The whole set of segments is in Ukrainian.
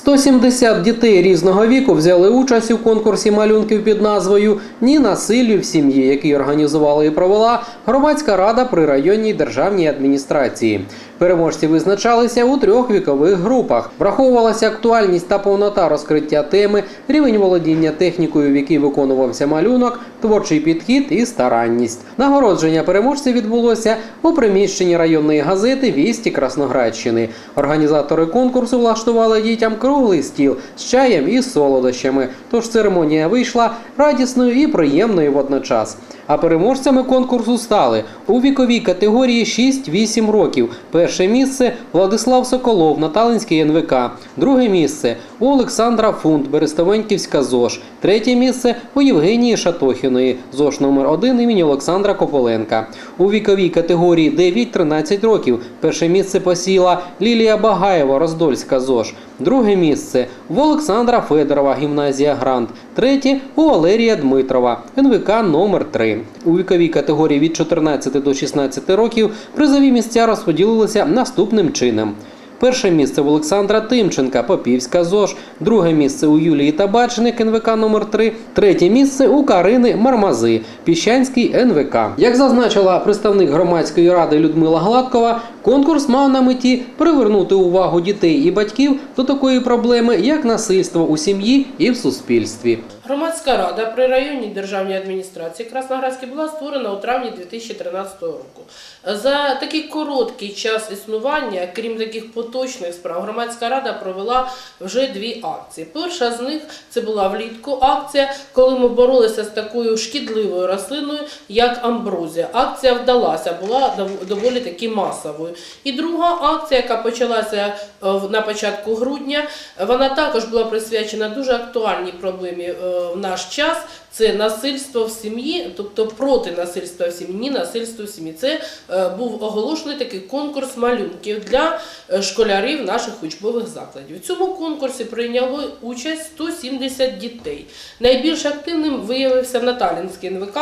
170 дітей різного віку взяли участь у конкурсі малюнків під назвою Ні насиллю в сім'ї, який організувала і провела громадська рада при районній державній адміністрації. Переможці визначалися у трьох вікових групах. Враховувалася актуальність та повнота розкриття теми, рівень володіння технікою, в якій виконувався малюнок, творчий підхід і старанність. Нагородження переможців відбулося у приміщенні районної газети Вісті Красноградщини. Організатори конкурсу влаштували дітям круглий стіл з чаєм і солодощами. Тож церемонія вийшла радісною і приємною водночас. А переможцями конкурсу стали у віковій категорії 6-8 років. Перше місце Владислав Соколов, Наталинський НВК. Друге місце у Олександра Фунт, Берестовеньківська ЗОЖ. Третє місце у Євгенії Шатохіної, ЗОЖ номер 1 імені Олександра Кополенка. У віковій категорії 9-13 років перше місце посіла Лілія Багаєва, Роздольська ЗОЖ. Друге місце в Олександра Федорова, гімназія Грант. Третє у Валерія Дмитрова, НВК номер 3 У віковій категорії від 14 до 16 років призові місця розподілилися наступним чином. Перше місце в Олександра Тимченка, Попівська ЗОЖ, друге місце у Юлії Табачник, НВК номер 3 третє місце у Карини Мармази, Піщанський НВК. Як зазначила представник громадської ради Людмила Гладкова, конкурс мав на меті привернути увагу дітей і батьків до такої проблеми, як насильство у сім'ї і в суспільстві. Громадська рада при районній державній адміністрації Красноградській була створена у травні 2013 року. За такий короткий час існування, крім таких поточних справ, громадська рада провела вже дві акції. Перша з них це була влітку акція, коли ми боролися з такою шкідливою рослиною, як амброзія. Акція вдалася, була доволі таки масовою. І друга акція, яка почалася е, на початку грудня, вона також була присвячена дуже актуальній проблемі е, в наш час. Це насильство в сім'ї, тобто проти насильства в сім'ї, насильство в сім'ї. Це е, був оголошений такий конкурс малюнків для е, школярів наших учбових закладів. У цьому конкурсі прийняло участь 170 дітей. Найбільш активним виявився Наталінський НВК.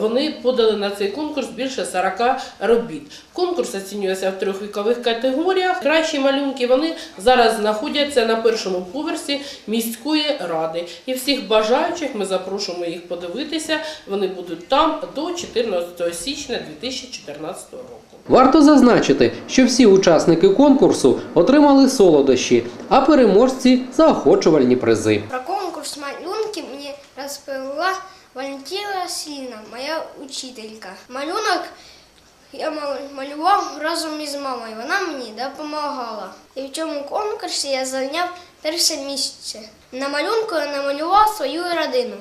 Вони подали на цей конкурс більше 40 робіт. Конкурс оцінюється в трьох вікових категоріях. Кращі малюнки вони зараз знаходяться на першому поверсі міської ради. І всіх бажаючих ми запрошуємо їх подивитися. Вони будуть там до 14 січня 2014 року. Варто зазначити, що всі учасники конкурсу отримали солодощі, а переможці заохочувальні призи. Про конкурс малюнки мені розповіла Валентина Васильівна, моя учителька. Малюнок я малював разом із мамою. Вона мені допомагала. І в цьому конкурсі я зайняв перше місце. На малюнку я намалював свою родину.